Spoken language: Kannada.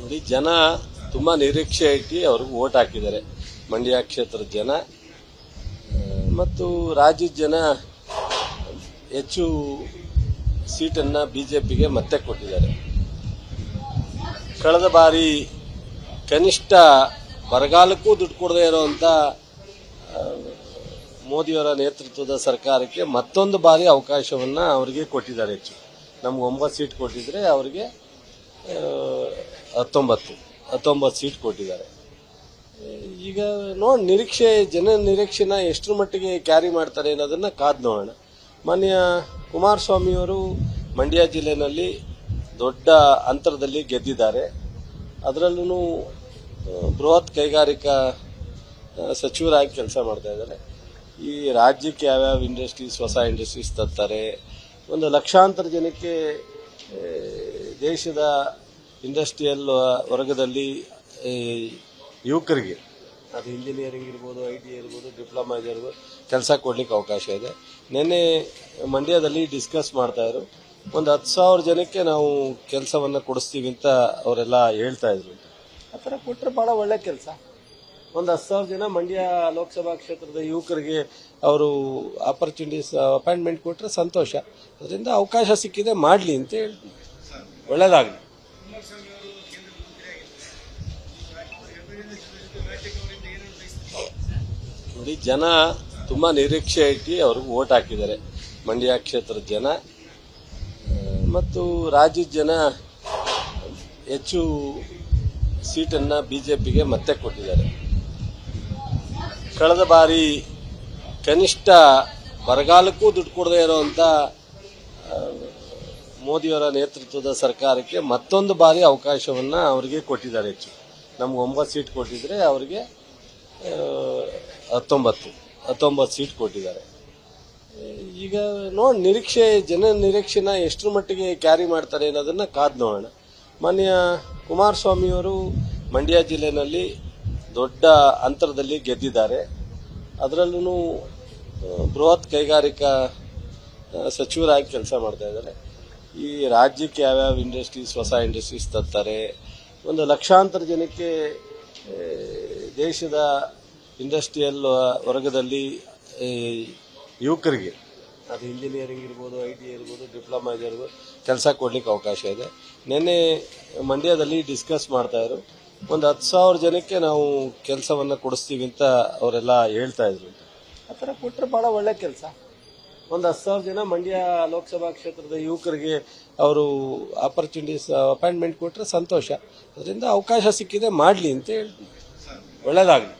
ನೋಡಿ, ಜನ ತುಂಬಾ ನಿರೀಕ್ಷೆ ಇಟ್ಟು ಅವ್ರಿಗೆ ಓಟ್ ಹಾಕಿದ್ದಾರೆ. ಮಂಡ್ಯ ಕ್ಷೇತ್ರದ ಜನ ಮತ್ತು ರಾಜ್ಯದ ಜನ ಹೆಚ್ಚು ಸೀಟನ್ನ ಬಿಜೆಪಿಗೆ ಮತ್ತೆ ಕೊಟ್ಟಿದ್ದಾರೆ. ಕಳೆದ ಬಾರಿ ಕನಿಷ್ಠ ಬರಗಾಲಕ್ಕೂ ದುಡ್ಡು ಕೊಡದೇ ಇರುವಂತ ಮೋದಿಯವರ ನೇತೃತ್ವದ ಸರ್ಕಾರಕ್ಕೆ ಮತ್ತೊಂದು ಬಾರಿ ಅವಕಾಶವನ್ನು ಅವರಿಗೆ ಕೊಟ್ಟಿದ್ದಾರೆ. ಹೆಚ್ಚು ನಮ್ಗೆ ಒಂಬತ್ತು ಸೀಟ್ ಕೊಟ್ಟಿದ್ರೆ ಅವರಿಗೆ ಹತ್ತೊಂಬತ್ತು ಹತ್ತೊಂಬತ್ತು ಸೀಟ್ ಕೊಟ್ಟಿದ್ದಾರೆ. ಈಗ ನೋಡಿ, ನಿರೀಕ್ಷೆ, ಜನ ನಿರೀಕ್ಷೆನ ಎಷ್ಟರ ಮಟ್ಟಿಗೆ ಕ್ಯಾರಿ ಮಾಡ್ತಾರೆ ಅನ್ನೋದನ್ನ ಕಾದ್ ನೋಡೋಣ. ಮಾನ್ಯ ಕುಮಾರಸ್ವಾಮಿಯವರು ಮಂಡ್ಯ ಜಿಲ್ಲೆನಲ್ಲಿ ದೊಡ್ಡ ಅಂತರದಲ್ಲಿ ಗೆದ್ದಿದ್ದಾರೆ. ಅದರಲ್ಲೂ ಬೃಹತ್ ಕೈಗಾರಿಕಾ ಸಚಿವರಾಗಿ ಕೆಲಸ ಮಾಡ್ತಾ ಇದ್ದಾರೆ. ಈ ರಾಜ್ಯಕ್ಕೆ ಯಾವ್ಯಾವ ಇಂಡಸ್ಟ್ರೀಸ್, ಹೊಸ ಇಂಡಸ್ಟ್ರೀಸ್ ತರ್ತಾರೆ? ಒಂದು ಲಕ್ಷಾಂತರ ಜನಕ್ಕೆ ದೇಶದ ಇಂಡಸ್ಟ್ರಿಯಲ್ ವರ್ಗದಲ್ಲಿ ಯುವಕರಿಗೆ, ಅದು ಇಂಜಿನಿಯರಿಂಗ್ ಇರ್ಬೋದು, ಐ ಟಿ ಇರ್ಬೋದು, ಡಿಪ್ಲೊಮಾ ಇರ್ಬೋದು, ಕೆಲಸ ಕೊಡಲಿಕ್ಕೆ ಅವಕಾಶ ಇದೆ. ನಿನ್ನೆ ಮಂಡ್ಯದಲ್ಲಿ ಡಿಸ್ಕಸ್ ಮಾಡ್ತಾ ಇದ್ರು. ಒಂದು ಹತ್ತು ಸಾವಿರ ಜನಕ್ಕೆ ನಾವು ಕೆಲಸವನ್ನು ಕೊಡಿಸ್ತೀವಿ ಅಂತ ಅವರೆಲ್ಲ ಹೇಳ್ತಾ ಇದ್ರು. ಆ ಥರ ಕೊಟ್ಟರೆ ಭಾಳ ಒಳ್ಳೆ ಕೆಲಸ. ಒಂದು ಹತ್ತು ಸಾವಿರ ಜನ ಮಂಡ್ಯ ಲೋಕಸಭಾ ಕ್ಷೇತ್ರದ ಯುವಕರಿಗೆ ಅವರು ಆಪರ್ಚುನಿಟೀಸ್ ಅಪಾಯಿಂಟ್ಮೆಂಟ್ ಕೊಟ್ಟರೆ ಸಂತೋಷ. ಅದರಿಂದ ಅವಕಾಶ ಸಿಕ್ಕಿದೆ, ಮಾಡಲಿ ಅಂತ ಹೇಳ್ತೀನಿ. ಬಯಸ್ತಾರೆ ನೋಡಿ, ಜನ ತುಂಬ ನಿರೀಕ್ಷೆ ಇಟ್ಟು ಅವ್ರಿಗೆ ಓಟ್ ಹಾಕಿದ್ದಾರೆ. ಮಂಡ್ಯ ಕ್ಷೇತ್ರದ ಜನ ಮತ್ತು ರಾಜ್ಯದ ಜನ ಹೆಚ್ಚು ಸೀಟನ್ನು ಬಿ ಜೆ ಪಿಗೆ ಮತ್ತೆ ಕೊಟ್ಟಿದ್ದಾರೆ. ಕಳೆದ ಬಾರಿ ಕನಿಷ್ಠ ಬರಗಾಲಕ್ಕೂ ದುಡ್ಡು ಕೊಡದೇ ಇರುವಂತ ಆ, ಮೋದಿಯವರ ನೇತೃತ್ವದ ಸರ್ಕಾರಕ್ಕೆ ಮತ್ತೊಂದು ಬಾರಿ ಅವಕಾಶವನ್ನು ಅವರಿಗೆ ಕೊಟ್ಟಿದ್ದಾರೆ ಹೆಚ್ಚು. ನಮ್ಗೆ ಒಂಬತ್ತು ಸೀಟ್ ಕೊಟ್ಟಿದ್ರೆ ಅವರಿಗೆ ಹತ್ತೊಂಬತ್ತು ಹತ್ತೊಂಬತ್ತು ಸೀಟ್ ಕೊಟ್ಟಿದ್ದಾರೆ. ಈಗ ನೋಡಿ ನಿರೀಕ್ಷೆ ಜನ ನಿರೀಕ್ಷೆನ ಎಷ್ಟರ ಮಟ್ಟಿಗೆ ಕ್ಯಾರಿ ಮಾಡ್ತಾರೆ ಅನ್ನೋದನ್ನ ಕಾದ್ ನೋಡೋಣ. ಮಾನ್ಯ ಕುಮಾರಸ್ವಾಮಿಯವರು ಮಂಡ್ಯ ಜಿಲ್ಲೆನಲ್ಲಿ ದೊಡ್ಡ ಅಂತರದಲ್ಲಿ ಗೆದ್ದಿದ್ದಾರೆ. ಅದರಲ್ಲೂ ಬೃಹತ್ ಕೈಗಾರಿಕಾ ಸಚಿವರಾಗಿ ಕೆಲಸ ಮಾಡ್ತಾ ಇದ್ದಾರೆ. ಈ ರಾಜ್ಯಕ್ಕೆ ಯಾವ್ಯಾವ ಇಂಡಸ್ಟ್ರೀಸ್, ಹೊಸ ಇಂಡಸ್ಟ್ರೀಸ್ ತರ್ತಾರೆ, ಒಂದು ಲಕ್ಷಾಂತರ ಜನಕ್ಕೆ ದೇಶದ ಇಂಡಸ್ಟ್ರಿಯಲ್ ವರ್ಗದಲ್ಲಿ ಯುವಕರಿಗೆ, ಅದು ಇಂಜಿನಿಯರಿಂಗ್ ಇರ್ಬೋದು, ಐ ಟಿ ಇರ್ಬೋದು, ಡಿಪ್ಲೊಮಾ ಇರ್ಬೋದು, ಕೆಲಸ ಕೊಡಲಿಕ್ಕೆ ಅವಕಾಶ ಇದೆ. ನಿನ್ನೆ ಮಂಡ್ಯದಲ್ಲಿ ಡಿಸ್ಕಸ್ ಮಾಡ್ತಾ ಇದ್ರು. ಒಂದು ಹತ್ತು ಸಾವಿರ ಜನಕ್ಕೆ ನಾವು ಕೆಲಸವನ್ನು ಕೊಡಿಸ್ತೀವಿ ಅಂತ ಅವರೆಲ್ಲ ಹೇಳ್ತಾ ಇದ್ರು. ಆ ಥರ ಕೊಟ್ಟರೆ ಭಾಳ ಒಳ್ಳೆ ಕೆಲಸ. ಒಂದು ಹತ್ತು ಸಾವಿರ ಜನ ಮಂಡ್ಯ ಲೋಕಸಭಾ ಕ್ಷೇತ್ರದ ಯುವಕರಿಗೆ ಅವರು ಆಪರ್ಚುನಿಟೀಸ್ ಅಪಾಯಿಂಟ್ಮೆಂಟ್ ಕೊಟ್ಟರೆ ಸಂತೋಷ. ಅದರಿಂದ ಅವಕಾಶ ಸಿಕ್ಕಿದೆ ಮಾಡಲಿ ಅಂತ ಹೇಳ್ತೀನಿ ಒಳ್ಳೇದಾಗಲಿ.